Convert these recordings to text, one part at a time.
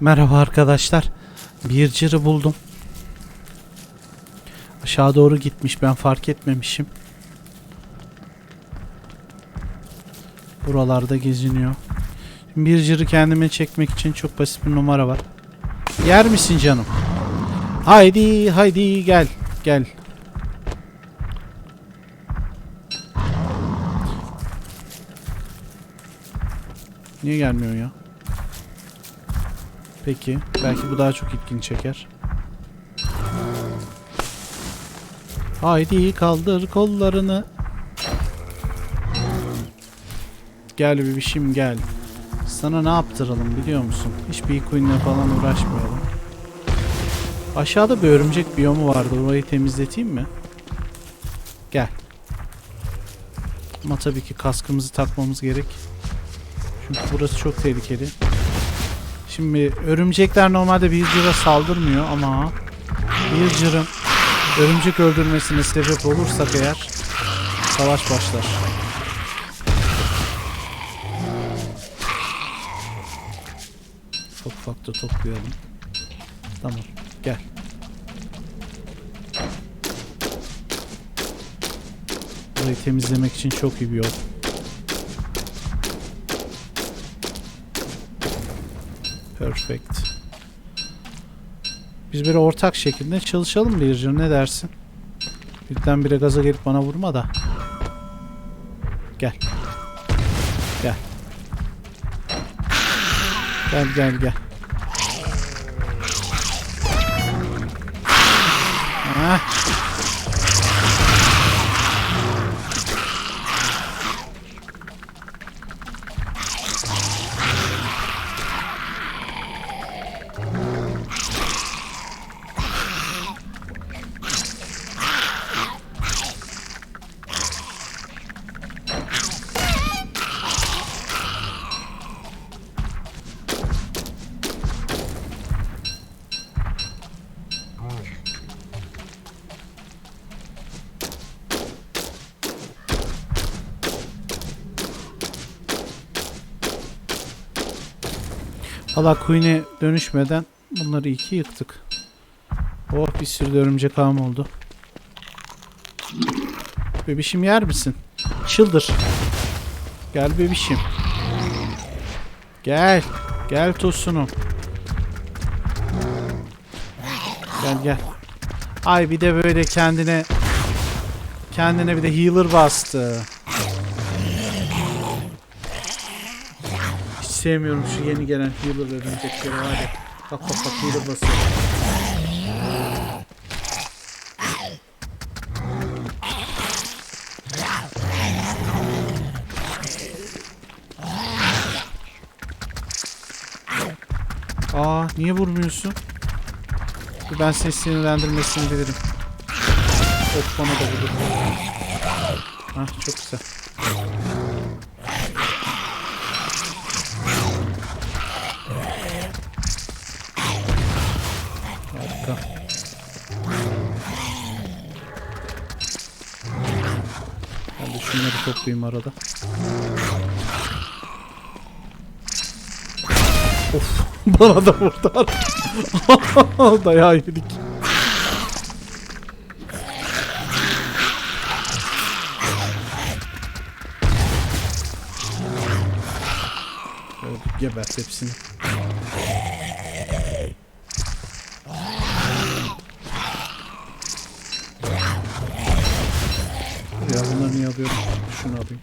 Merhaba arkadaşlar. Bir cırı buldum. Aşağı doğru gitmiş ben fark etmemişim. Buralarda geziniyor. Bir cırı kendime çekmek için çok basit bir numara var. Yer misin canım? Haydi haydi gel gel. Niye gelmiyor ya? Peki. Belki bu daha çok ilgini çeker. Haydi kaldır kollarını. Gel bebişim gel. Sana ne yaptıralım biliyor musun? Hiçbir queen'le falan uğraşmayalım. Aşağıda bir örümcek biyomu vardı. Orayı temizleteyim mi? Gel. Ama tabii ki kaskımızı takmamız gerek. Çünkü burası çok tehlikeli. Şimdi örümcekler normalde cıra saldırmıyor ama cırın örümcek öldürmesine sebep olursak eğer savaş başlar. Ufak ufak da toplayalım. Tamam gel. Burayı temizlemek için çok iyi bir yol. Perfect. Biz böyle ortak şekilde çalışalım Lear'cığım ne dersin? Birdenbire gaza gelip bana vurma da. Gel. Gel. Gel gel gel. Hah. Valla Queen'e dönüşmeden bunları iki yıktık. Oh bir sürü de örümcek ağım oldu. Bebişim yer misin? Çıldır. Gel bebişim. Gel. Gel tosunum. Gel gel. Ay bir de böyle kendine kendine bir de healer bastı. Sevmiyorum şu yeni gelen healer örümcekleri var ya. Bak bak bak healer basıyor. Aa niye vurmuyorsun? Ben seni sinirlendirmesini bilirim. Of bana da vurdu. Ah çok güzel. Ben de şunları toplayayım arada. Of bana da vurdu. Dayağı yedik. Evet, gebert hepsini. Ya bunları niye alıyorum? Şunu alayım.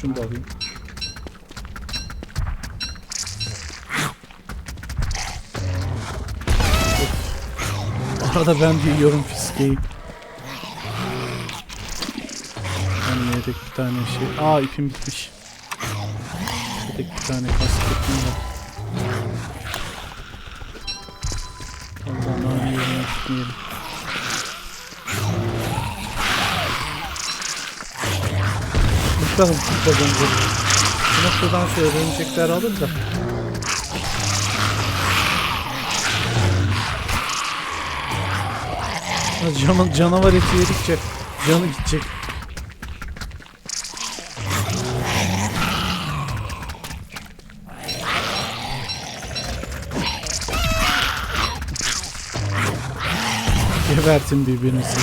Şunu da alayım. Arada ben de yiyorum fiskeyi. Ben yedek bir tane şey. Aa ipim bitmiş. Yedek bir tane kasketim var. Yerine gitmeyelim. Bakalım bakalım. Bu noktadan sonra örümcekler alır da. Canavar eti yedikçe canı gidecek. Gebertin birbirinizi.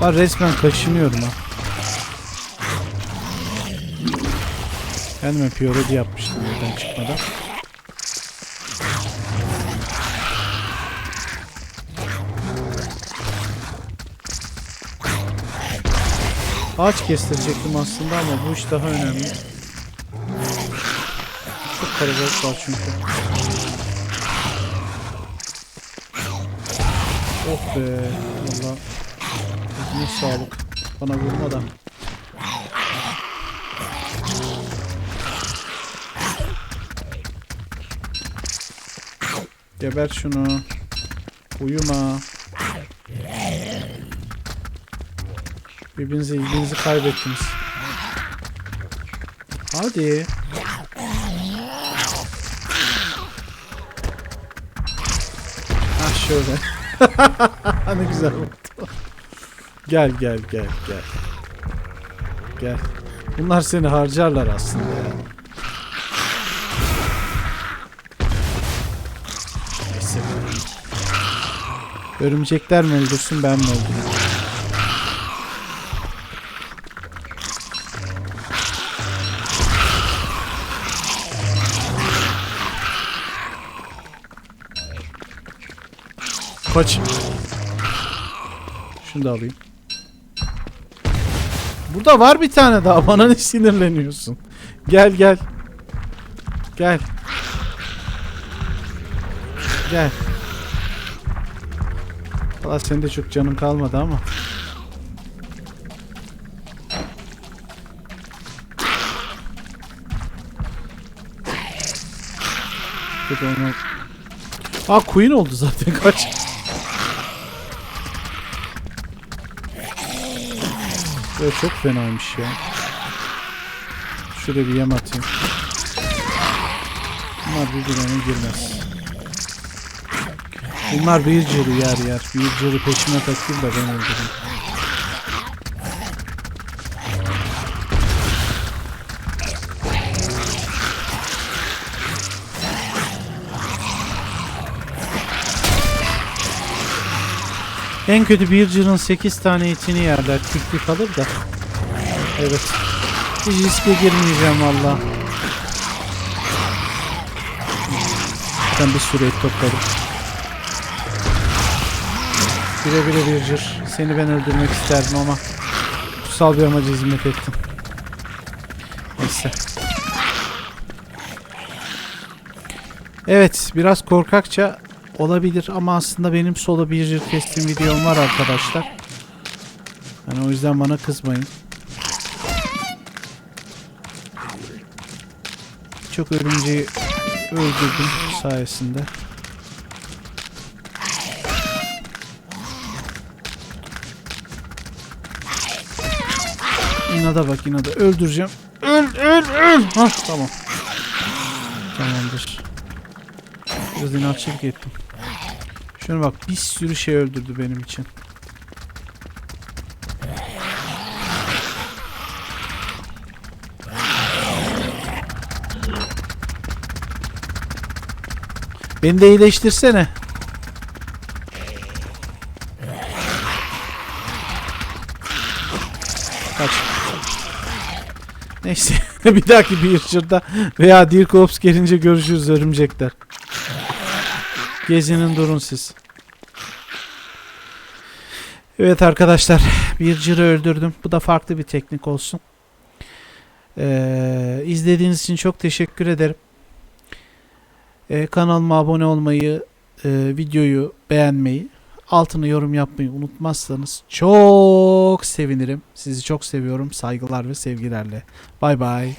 Var resmen kaşınıyorum ha. Kendime piyorodi yapmıştım evden çıkmadan. Ağaç kestirecektim aslında ama bu iş daha önemli. Çok kalabalık var çünkü. Oh be. Valla. Eline sağlık. Bana vurma da. Geber şunu. Uyuma. Birbirinize ilginizi kaybettiniz. Hadi. Ha şöyle. ne güzel oldu. Gel gel gel gel. Gel. Bunlar seni harcarlar aslında ya. Neyse. Örümcekler mi öldürsün ben mi öldüreyim? Kaç. Şunu da alayım. Burada var bir tane daha. Bana ne sinirleniyorsun? Gel gel. Gel. Gel. Valla senin de çok canın kalmadı ama. Aa Queen oldu zaten kaç. Böyle çok fenaymış ya. Şuraya bir yem atayım. Bunlar birbirine girmez. Bunlar bir cırı yer yer. Bir cırı peşime takayım da ben öldüreyim. En kötü bir cırın 8 tane etini yerler. Kütlük alır da. Evet. Hiç riske girmeyeceğim valla. Ben bir sürü et topladım. Bire bire bir. Seni ben öldürmek isterdim ama kutsal bir amaca hizmet ettim. Neyse. Evet biraz korkakça olabilir ama aslında benim solo bir kestim videom var arkadaşlar. Yani o yüzden bana kızmayın. Çok örümceği öldürdüm sayesinde. İnada bak inada öldüreceğim. Öl öl öl. Hah tamam. Tamamdır. Biraz inatçılık ettim. Şuna bak bir sürü şey öldürdü benim için. Beni de iyileştirsene. Kaç. Neyse. bir dahaki bir yılda veya Dirk Ops gelince görüşürüz örümcekler. Gezinin durun siz. Evet arkadaşlar. Bir cırı öldürdüm. Bu da farklı bir teknik olsun. Ee, izlediğiniz için çok teşekkür ederim. Ee, kanalıma abone olmayı, e, videoyu beğenmeyi, altına yorum yapmayı unutmazsanız çok sevinirim. Sizi çok seviyorum. Saygılar ve sevgilerle. Bay bay.